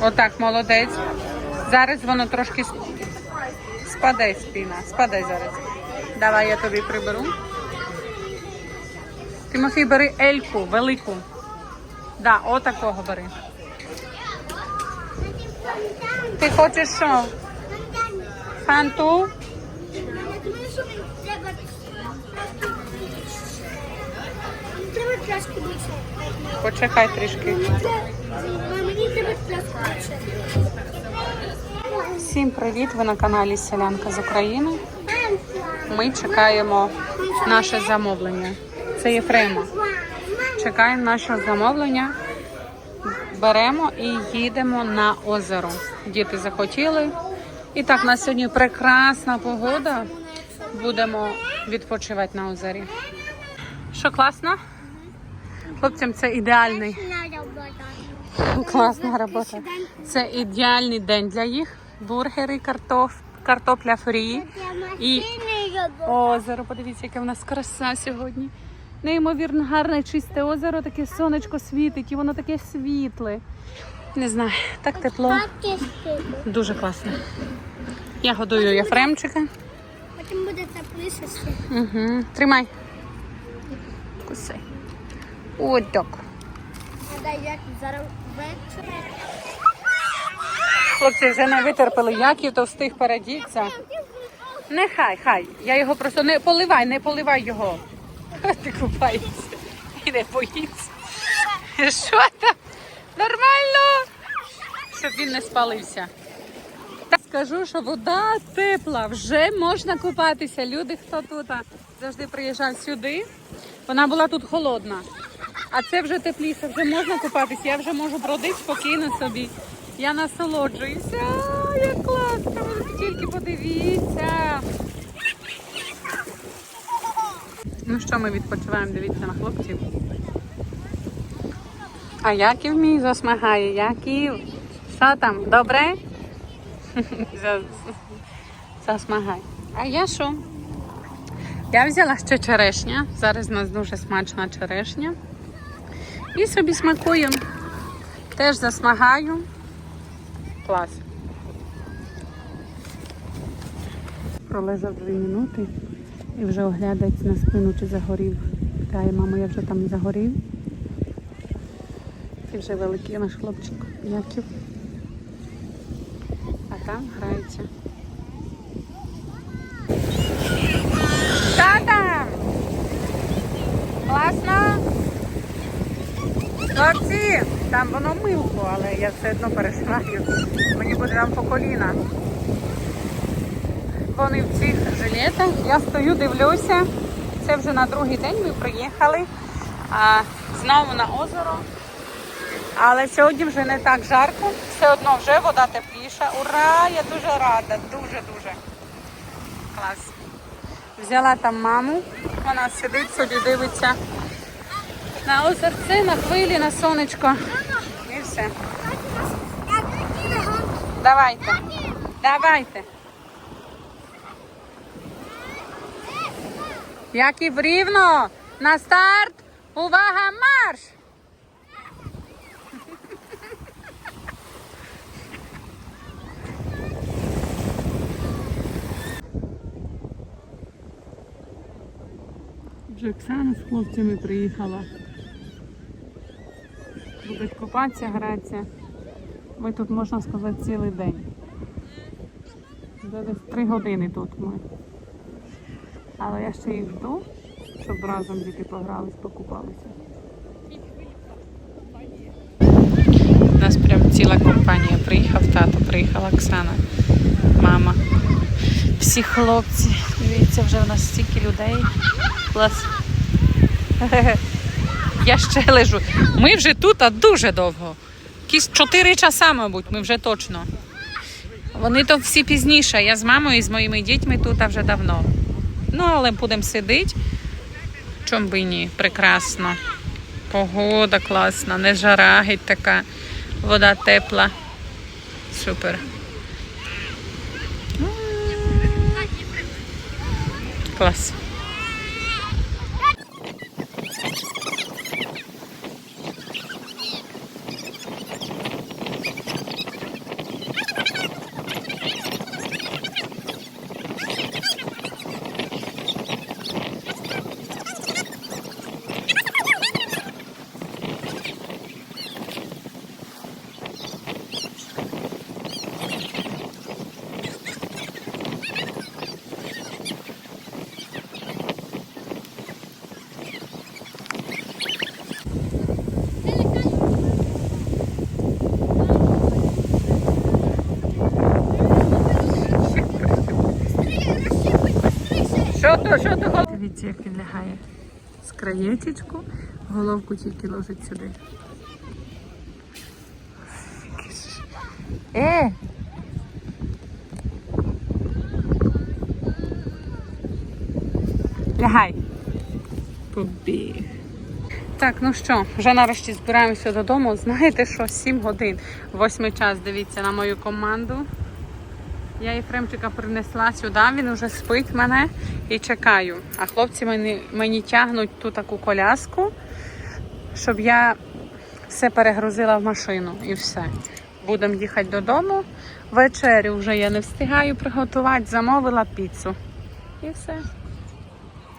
Отак, молодець. Зараз воно трошки спаде спіна. Спаде зараз. Давай я тобі приберу. Тимофій, бери ельку, велику. Да, отакого бери. Ти хочеш що? Фанту? Почекай трішки. Всім привіт! Ви на каналі Селянка з України. Ми чекаємо наше замовлення. Це Єфрема. Чекаємо наше замовлення. Беремо і їдемо на озеро. Діти захотіли. І так, на сьогодні прекрасна погода. Будемо відпочивати на озері. Що класно? Хлопцям це ідеальний. Класна робота. Це ідеальний день для їх. Бургери, картоф, картопля фрі і озеро. Подивіться, яка в нас краса сьогодні. Неймовірно гарне, чисте озеро, таке сонечко світить, і воно таке світле. Не знаю, так тепло. Дуже класно. Я годую Єфремчика. Потім буде тепліше. Угу. Тримай. Кусай. Ось так. А дай як зараз. Хлопці вже не витерпели, Яків то встиг передіться. Нехай, хай. Я його просто не поливай, не поливай його. Ти купаєшся і не боїться. Що там? Нормально? Щоб він не спалився. Так скажу, що вода тепла, вже можна купатися. Люди, хто тут завжди приїжджав сюди, вона була тут холодна. А це вже тепліше, вже можна купатися. Я вже можу бродити спокійно собі. Я насолоджуюся. Як класно! Тільки подивіться. Ну що, ми відпочиваємо, дивіться на хлопців. А Яків мій засмагає. Яків. Що там? Добре? Засмагай. А я що? Я взяла ще черешня. Зараз у нас дуже смачна черешня. І собі смакую. Теж засмагаю. Клас. Пролежав дві минути і вже оглядається на спину, чи загорів. Питає, мамо, я вже там загорів. І вже великий наш хлопчик. Яків. А там грається. Що там? Класно? Хлопці, там воно милко, але я все одно переживаю. Мені буде там по коліна. Вони в цих жилетах. Я стою, дивлюся. Це вже на другий день ми приїхали а, знову на озеро. Але сьогодні вже не так жарко. Все одно вже вода тепліша. Ура! Я дуже рада, дуже-дуже. Клас. Взяла там маму, вона сидить собі, дивиться на озерце, на хвилі, на сонечко. І все. Давайте. Давайте. Яків рівно. На старт. Увага, марш! Вже Оксана з хлопцями приїхала. Будуть купатися, гратися. Ми тут, можна сказати, цілий день. Десь три години тут ми. Але я ще їх жду, щоб разом діти погрались, покупалися. У нас прям ціла компанія. Приїхав тато, приїхала Оксана, мама. Всі хлопці. Дивіться, вже в нас стільки людей. Клас. Я ще лежу. Ми вже тут дуже довго. Якісь 4 часа, мабуть, ми вже точно. Вони то всі пізніше. Я з мамою і з моїми дітьми тут вже давно. Ну, але будемо сидіти. Чом би ні, прекрасно. Погода класна, не жара геть така, вода тепла. Супер. М. Клас. То що гол- Дивіться, як він лягає. З краєчечку, головку тільки ложить сюди. Е! Лягай. Побіг. Так, ну що, вже нарешті збираємося додому. Знаєте що, 7 годин, восьмий час, дивіться на мою команду. Я Єфремчика принесла сюди, він вже спить мене і чекаю. А хлопці мені, мені тягнуть ту таку коляску, щоб я все перегрузила в машину і все. Будемо їхати додому. Вечерю вже я не встигаю приготувати, замовила піцу. І все.